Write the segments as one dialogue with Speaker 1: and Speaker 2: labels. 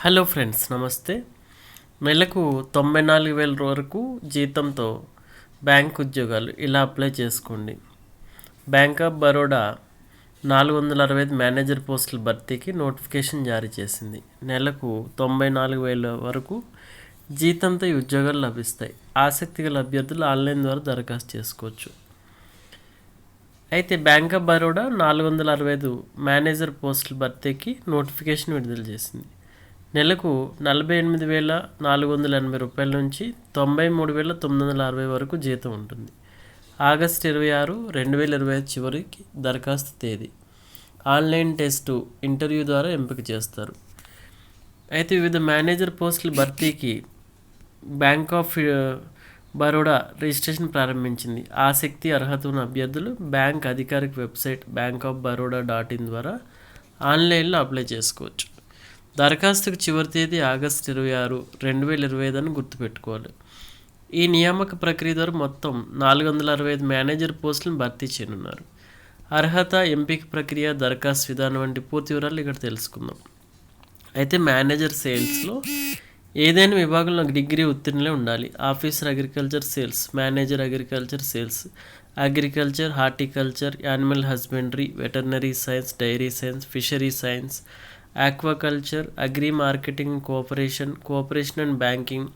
Speaker 1: Hello friends నమస్తే. నెలకు తొంభై నాలుగు వేల వరకు జీతంతో బ్యాంక్ ఉద్యోగాలు ఇలా అప్లై చేసుకోండి. బ్యాంక్ ఆఫ్ బరోడా నాలుగు వందల అరవై ఐదు మేనేజర్ పోస్టుల భర్తీకి నోటిఫికేషన్ జారీ చేసింది. నెలకు తొంభై నాలుగు వేల వరకు జీతంతో ఈ ఉద్యోగాలు లభిస్తాయి. ఆసక్తి గల అభ్యర్థులు ఆన్లైన్ ద్వారా దరఖాస్తు చేసుకోవచ్చు. అయితే బ్యాంక్ ఆఫ్ బరోడా నాలుగు వందల అరవై ఐదు మేనేజర్ పోస్టుల భర్తీకి నోటిఫికేషన్ విడుదల చేసింది. నెలకు నలభై ఎనిమిది వేల నాలుగు వందల ఎనభై రూపాయల నుంచి తొంభై మూడు వేల తొమ్మిది వందల అరవై వరకు జీతం ఉంటుంది. ఆగస్ట్ ఇరవై ఆరు రెండు వేల ఇరవై ఐదు చివరికి దరఖాస్తు తేదీ. ఆన్లైన్ టెస్టు ఇంటర్వ్యూ ద్వారా ఎంపిక చేస్తారు. అయితే వివిధ మేనేజర్ పోస్టుల భర్తీకి బ్యాంక్ ఆఫ్ బరోడా రిజిస్ట్రేషన్ ప్రారంభించింది. ఆసక్తి అర్హత ఉన్న అభ్యర్థులు బ్యాంక్ అధికారిక website bank of Baroda dot in ద్వారా ఆన్లైన్లో అప్లై చేసుకోవచ్చు. దరఖాస్తుకు చివరి తేదీ ఆగస్టు ఇరవై ఆరు రెండు వేల ఇరవై ఐదు అని గుర్తుపెట్టుకోవాలి. ఈ నియామక ప్రక్రియ ద్వారా మొత్తం నాలుగు వందల అరవై ఐదు మేనేజర్ పోస్టులను భర్తీ చేయనున్నారు. అర్హత ఎంపిక ప్రక్రియ దరఖాస్తు విధానం వంటి పూర్తి వివరాలు ఇక్కడ తెలుసుకుందాం. అయితే మేనేజర్ సేల్స్లో ఏదైనా విభాగంలో డిగ్రీ ఉత్తీర్ణులే ఉండాలి. Officer agriculture sales manager agriculture sales agriculture horticulture animal husbandry veterinary science dairy science fishery science aquaculture agri marketing cooperation cooperation and banking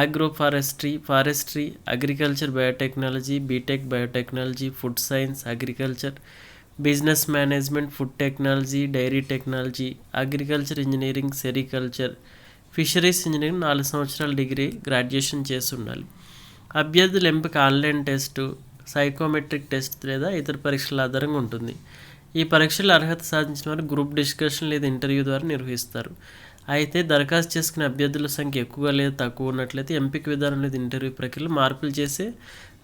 Speaker 1: agro forestry forestry agriculture biotechnology BTech biotechnology food science agriculture business management food technology dairy technology agriculture engineering sericulture fisheries engineering నాలుగు సంవత్సరాల degree graduation చేసి ఉండాలి అభ్యర్థుల ఎంపిక online test psychometric test లేదా ఇతర పరీక్షల ఆధారంగా ఉంటుంది. ఈ పరీక్షలు అర్హత సాధించిన వారు గ్రూప్ డిస్కషన్ లేదా ఇంటర్వ్యూ ద్వారా నిర్వహిస్తారు. అయితే దరఖాస్తు చేసుకునే అభ్యర్థుల సంఖ్య ఎక్కువగా లేదా తక్కువ ఉన్నట్లయితే ఎంపిక విధానం లేదా ఇంటర్వ్యూ ప్రక్రియలో మార్పులు చేసే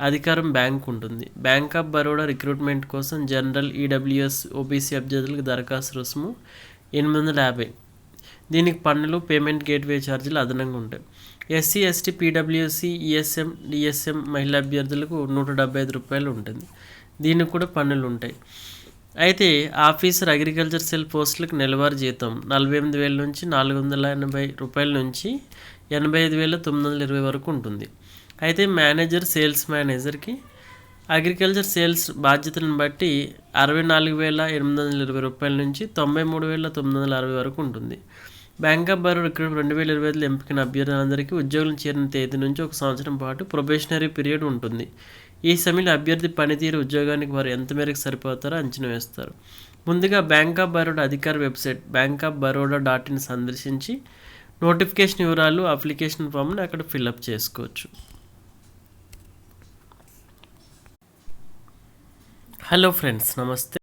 Speaker 1: అధికారం బ్యాంక్ ఉంటుంది. బ్యాంక్ ఆఫ్ బరోడా రిక్రూట్మెంట్ కోసం జనరల్ ఈడబ్ల్యూఎస్ ఓబీసీ అభ్యర్థులకు దరఖాస్తు రుసుము ఎనిమిది వందల యాభై. దీనికి పన్నులు పేమెంట్ గేట్వే ఛార్జీలు అదనంగా ఉంటాయి. SC ST PWC ESM DSM మహిళా అభ్యర్థులకు నూట డెబ్బై ఐదు రూపాయలు ఉంటుంది. దీనికి కూడా పన్నులు ఉంటాయి. అయితే ఆఫీసర్ అగ్రికల్చర్ సెల్ పోస్టులకు నెలవారీ జీతం నలభై ఎనిమిది వేల నుంచి నాలుగు వందల ఎనభై రూపాయల నుంచి ఎనభై ఐదు వేల తొమ్మిది వందల ఇరవై వరకు ఉంటుంది. అయితే మేనేజర్ సేల్స్ మేనేజర్కి అగ్రికల్చర్ సేల్స్ బాధ్యతలను బట్టి అరవై నాలుగు వేల ఎనిమిది వందల ఇరవై రూపాయల నుంచి తొంభై మూడు వేల తొమ్మిది వందల అరవై వరకు ఉంటుంది. బ్యాంక్ ఆఫ్ బరోడా ఇక్కడ రెండు వేల ఇరవై ఐదులో ఎంపికైన అభ్యర్థులందరికీ ఉద్యోగం చేరిన తేదీ నుంచి ఒక సంవత్సరం పాటు ప్రొబేషనరీ పీరియడ్ ఉంటుంది. ఈ సమయంలో అభ్యర్థి పనితీరు ఉద్యోగానికి వారు ఎంత మేరకు సరిపోతారో అంచనా వేస్తారు. ముందుగా బ్యాంక్ ఆఫ్ బరోడా అధికార website bank of Baroda dot in సందర్శించి నోటిఫికేషన్ వివరాలు అప్లికేషన్ ఫామ్ని అక్కడ ఫిల్అప్ చేసుకోవచ్చు. హలో ఫ్రెండ్స్ నమస్తే.